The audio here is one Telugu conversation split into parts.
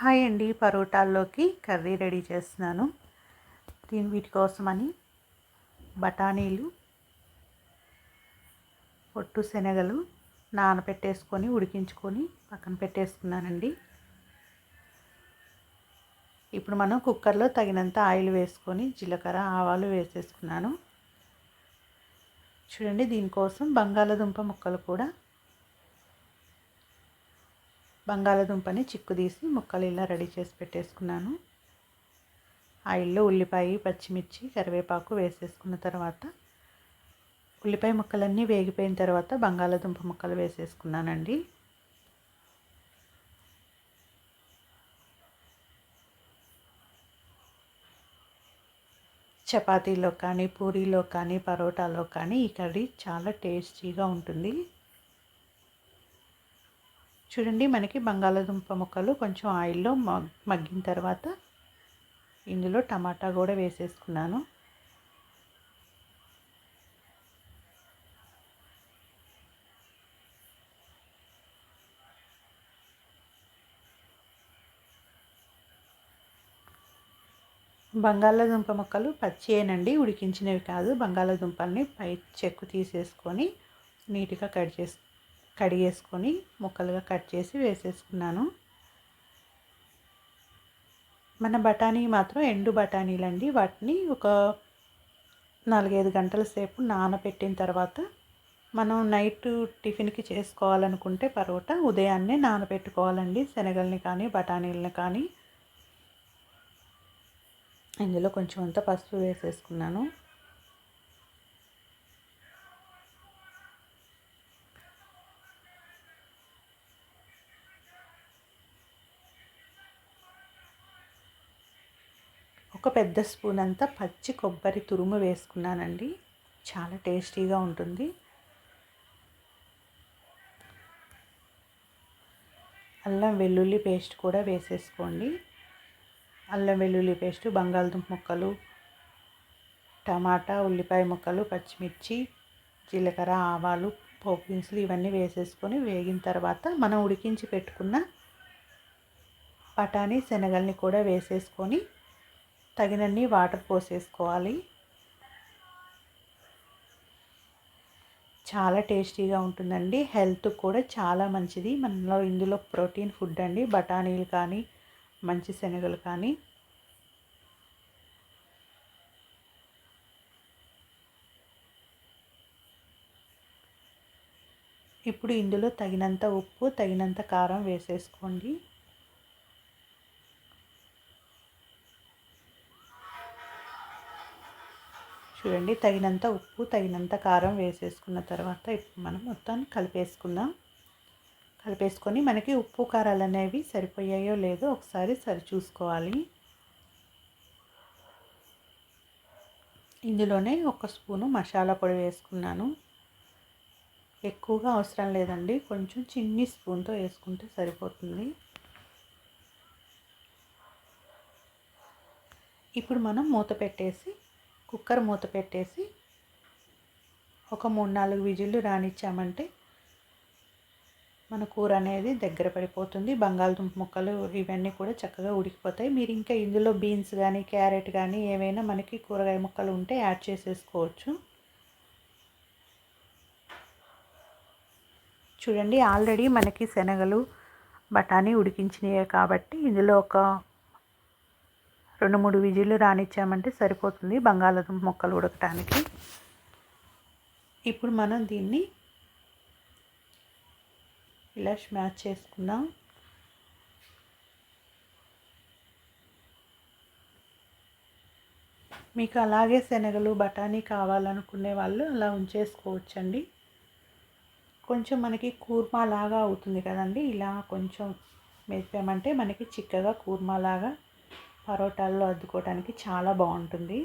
హాయ్ అండి పరోటాల్లోకి కర్రీ రెడీ చేస్తున్నాను. దీని వీటి కోసమని బఠానీలు పొట్టు శనగలు నానబెట్టేసుకొని ఉడికించుకొని పక్కన పెట్టేసుకున్నానండి. ఇప్పుడు మనం కుక్కర్లో తగినంత ఆయిల్ వేసుకొని జీలకర్ర ఆవాలు వేసేసుకున్నాను. చూడండి దీనికోసం బంగాళదుంప ముక్కలు కూడా బంగాళదుంపని చిక్కు తీసి ముక్కలు ఇలా రెడీ చేసి పెట్టేసుకున్నాను. ఆయిల్లో ఉల్లిపాయ పచ్చిమిర్చి కరివేపాకు వేసేసుకున్న తర్వాత ఉల్లిపాయ ముక్కలన్నీ వేగిపోయిన తర్వాత బంగాళదుంప ముక్కలు వేసేసుకున్నానండి. చపాతీలో కానీ పూరీలో కానీ పరోటాలో కానీ ఈ కర్రీ చాలా టేస్టీగా ఉంటుంది. చూడండి మనకి బంగాళదుంప ముక్కలు కొంచెం ఆయిల్లో మగ్గిన తర్వాత ఇందులో టమాటా కూడా వేసేసుకున్నాను. బంగాళాదుంప ముక్కలు పచ్చియేనండి ఉడికించినవి కాదు. బంగాళాదుంపల్ని పై చెక్కు తీసేసుకొని నీట్గా కట్ చేసి కడిగేసుకొని ముక్కలుగా కట్ చేసి వేసేసుకున్నాను. మన బఠానీ మాత్రం ఎండు బఠానీలండి. వాటిని ఒక నాలుగైదు గంటల సేపు నానబెట్టిన తర్వాత మనం నైట్ టిఫిన్కి చేసుకోవాలనుకుంటే పరోటా ఉదయాన్నే నానబెట్టుకోవాలండి శనగల్ని కానీ బఠానీలని కానీ. ఇందులో కొంచెం అంత పసుపు వేసేసుకున్నాను. ఒక పెద్ద స్పూన్ అంతా పచ్చి కొబ్బరి తురుము వేసుకున్నానండి. చాలా టేస్టీగా ఉంటుంది. అల్లం వెల్లుల్లి పేస్ట్ కూడా వేసేసుకోండి. అల్లం వెల్లుల్లి పేస్ట్ బంగాళదుంప ముక్కలు టమాటా ఉల్లిపాయ ముక్కలు పచ్చిమిర్చి జీలకర్ర ఆవాలు పోపు దినుసులు ఇవన్నీ వేసేసుకొని వేగిన తర్వాత మనం ఉడికించి పెట్టుకున్న బఠానీ శనగల్ని కూడా వేసేసుకొని తగినన్ని వాటర్ పోసేసుకోవాలి. చాలా టేస్టీగా ఉంటుందండి. హెల్త్ కూడా చాలా మంచిది. మనలో ఇందులో ప్రోటీన్ ఫుడ్ అండి. బఠానీలు కానీ మంచి శనగలు కానీ. ఇప్పుడు ఇందులో తగినంత ఉప్పు తగినంత కారం వేసేసుకోండి. చూడండి తగినంత ఉప్పు తగినంత కారం వేసేసుకున్న తర్వాత ఇప్పుడు మనం మొత్తాన్ని కలిపేసుకుందాం. కలిపేసుకొని మనకి ఉప్పు కారాలు అనేవి సరిపోయాయో లేదో ఒకసారి సరి చూసుకోవాలి. ఇందులోనే ఒక స్పూను మసాలా పొడి వేసుకున్నాను. ఎక్కువగా అవసరం లేదండి కొంచెం చిన్ని స్పూన్తో వేసుకుంటే సరిపోతుంది. ఇప్పుడు మనం మూత పెట్టేసి కుక్కర్ మూత పెట్టేసి ఒక మూడు నాలుగు విజిల్లు రానిచ్చామంటే మన కూర అనేది దగ్గర పడిపోతుంది. బంగాళదుంప ముక్కలు ఇవన్నీ కూడా చక్కగా ఉడికిపోతాయి. మీరు ఇంకా ఇందులో బీన్స్ కానీ క్యారెట్ కానీ ఏవైనా మనకి కూరగాయ ముక్కలు ఉంటే యాడ్ చేసేసుకోవచ్చు. చూడండి ఆల్రెడీ మనకి శనగలు బఠానీ ఉడికించినవే కాబట్టి ఇందులో ఒక రెండు మూడు విజిల్లు రానిచ్చామంటే సరిపోతుంది బంగాళాదుంప ముక్కలు ఉడకటానికి. ఇప్పుడు మనం దీన్ని ఇలా స్మాచ్ చేసుకుందాం. మీకు అలాగే శనగలు బఠానీ కావాలనుకునే వాళ్ళు అలా ఉంచేసుకోవచ్చండి. కొంచెం మనకి కూర్మా లాగా అవుతుంది కదండి. ఇలా కొంచెం మెదిపామంటే మనకి చిక్కగా కూర్మా లాగా పరోటాల్లో అద్దుకోవడానికి చాలా బాగుంటుంది.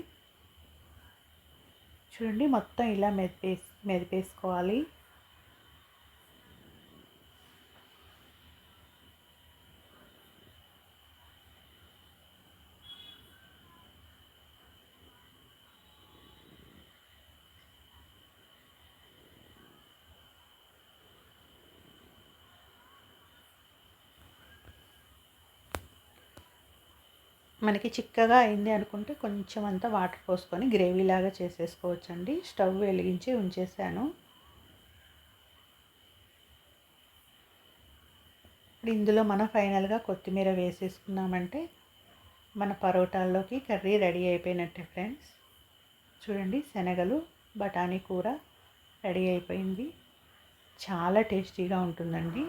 చూడండి మొత్తం ఇలా మెదిపేసి మెదిపేసుకోవాలి. మనకి చిక్కగా అయింది అనుకుంటే కొంచెం అంతా వాటర్ పోసుకొని గ్రేవీలాగా చేసేసుకోవచ్చండి. స్టవ్ వెలిగించి ఉంచేసాను. ఇప్పుడు ఇందులో మనం ఫైనల్గా కొత్తిమీర వేసేసుకున్నామంటే మన పరోటాల్లోకి కర్రీ రెడీ అయిపోయినట్టే ఫ్రెండ్స్ చూడండి శనగలు బఠానీ కూర రెడీ అయిపోయింది. చాలా టేస్టీగా ఉంటుందండి.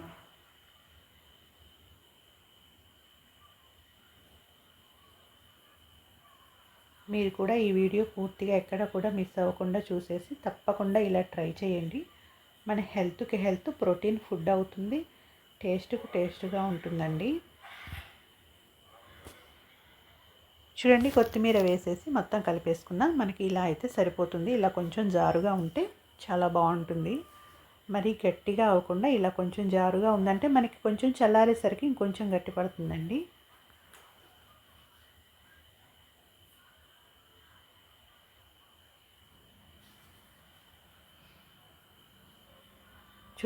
మీరు కూడా ఈ వీడియో పూర్తిగా ఎక్కడ కూడా మిస్ అవ్వకుండా చూసేసి తప్పకుండా ఇలా ట్రై చేయండి. మన హెల్త్కి హెల్త్ ప్రోటీన్ ఫుడ్ అవుతుంది. టేస్ట్కు టేస్ట్గా ఉంటుందండి. చూడండి కొత్తిమీర వేసేసి మొత్తం కలిపేసుకుందాం. మనకి ఇలా అయితే సరిపోతుంది. ఇలా కొంచెం జారుగా ఉంటే చాలా బాగుంటుంది. మరి గట్టిగా అవ్వకుండా ఇలా కొంచెం జారుగా ఉందంటే మనకి కొంచెం చల్లారేసరికి ఇంకొంచెం గట్టి పడుతుందండి.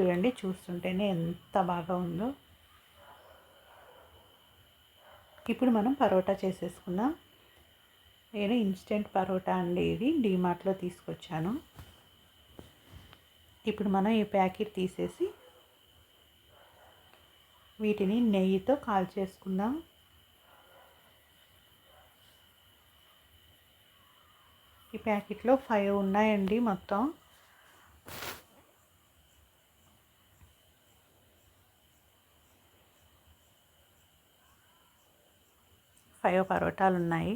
చూడండి చూస్తుంటేనే ఎంత బాగా ఉందో. ఇప్పుడు మనం పరోటా చేసేసుకుందాం. నేను ఇన్స్టెంట్ పరోటా అండి ఇది డీమార్ట్లో తీసుకొచ్చాను. ఇప్పుడు మనం ఈ ప్యాకెట్ తీసేసి వీటిని నెయ్యితో కాల్ చేసుకుందాం. ఈ ప్యాకెట్లో ఫైవ్ ఉన్నాయండి మొత్తం. ఫైవ్ పరోటాలు ఉన్నాయి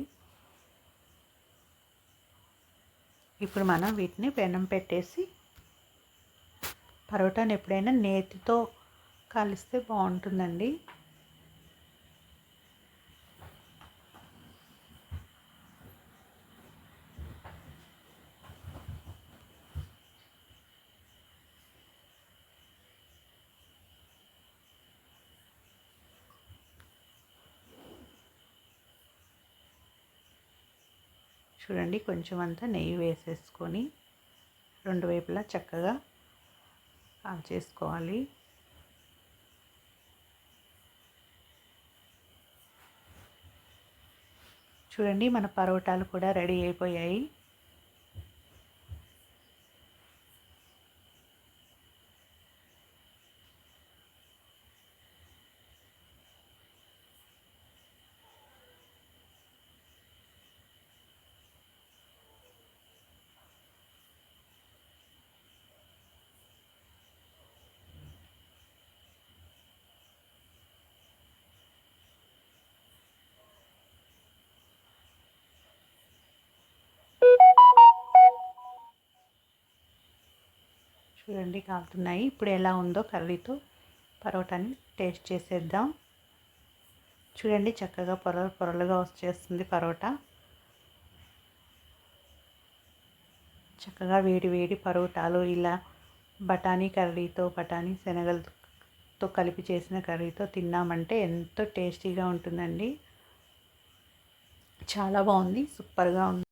ఇప్పుడు మనం వీటిని పెనం పెట్టేసి పరోటాని ఎప్పుడైనా నేతితో కలిస్తే బాగుంటుందండి. చూడండి కొంచెం అంతా నెయ్యి వేసేసుకొని రెండు వైపులా చక్కగా ఆఫ్ చేసుకోవాలి. చూడండి మన పరోటాలు కూడా రెడీ అయిపోయాయి. చూడండి కాలుతున్నాయి. ఇప్పుడు ఎలా ఉందో కర్రీతో పరోటాని టేస్ట్ చేసేద్దాం. చూడండి చక్కగా పొరలు పొరలుగా వచ్చేస్తుంది పరోటా. చక్కగా వేడి వేడి పరోటాలు ఇలా బఠానీ కర్రీతో బఠానీ శనగలతో కలిపి చేసిన కర్రీతో తిన్నామంటే ఎంతో టేస్టీగా ఉంటుందండి. చాలా బాగుంది సూపర్గా ఉంది.